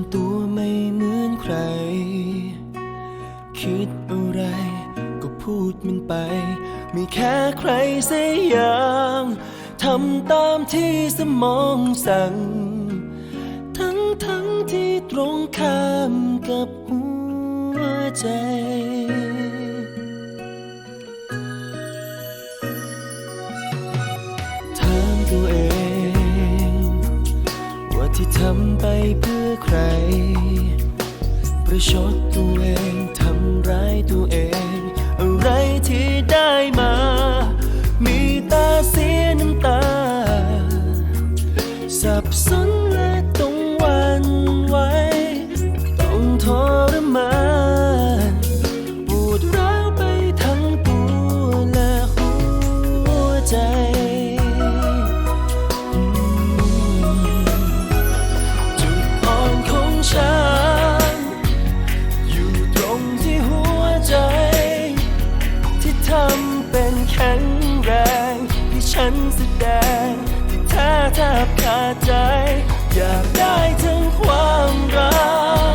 ำตัวไม่เหมือนใคร คิดอะไรก็พูดมันไป มีแค่ใครเสียอย่างทำตามที่สมองสั่ง ทั้งทั้งที่ตรงข้ามกับหัวใจถามตัวเอง ว่าที่ทำไปเพื่อ ใค เป็นแข็งแรงที่ฉันแสดงที่แท้แทบขาดใจ อยากได้ทั้งความรั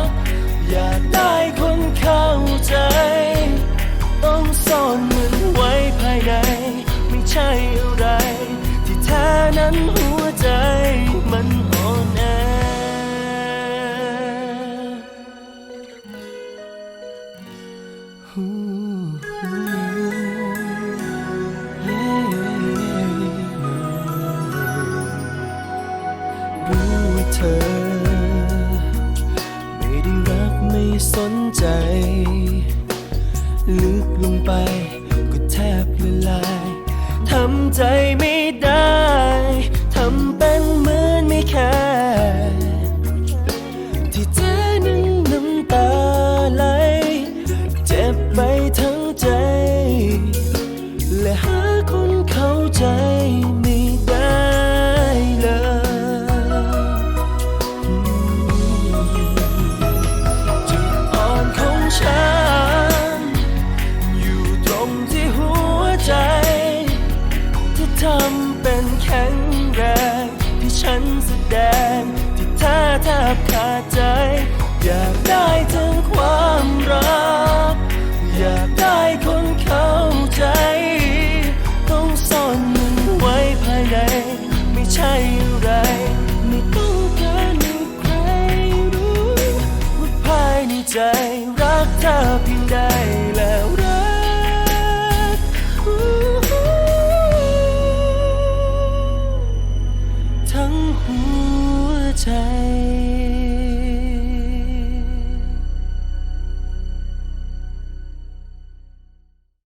ก อยากได้คนเข้าใจ ต้องซ่อนมันไว้ภายใน ไม่ใช่อะไร ที่แท้นั้นหัวใจมันอ่อนแอ สนใจ ลึกลงไปก็แทบละลายทำใจไม่ได้ ดง ที่แท้แทบขาดใจ อยากได้ทั้งความรัก อยากได้คนเข้าใจ ต้องซ่อนมันไว้ภายใน ไม่ใช่อะไร ไม่ต้องการให้ใครรู้ว่าภายในใจรักเธอเพียงใด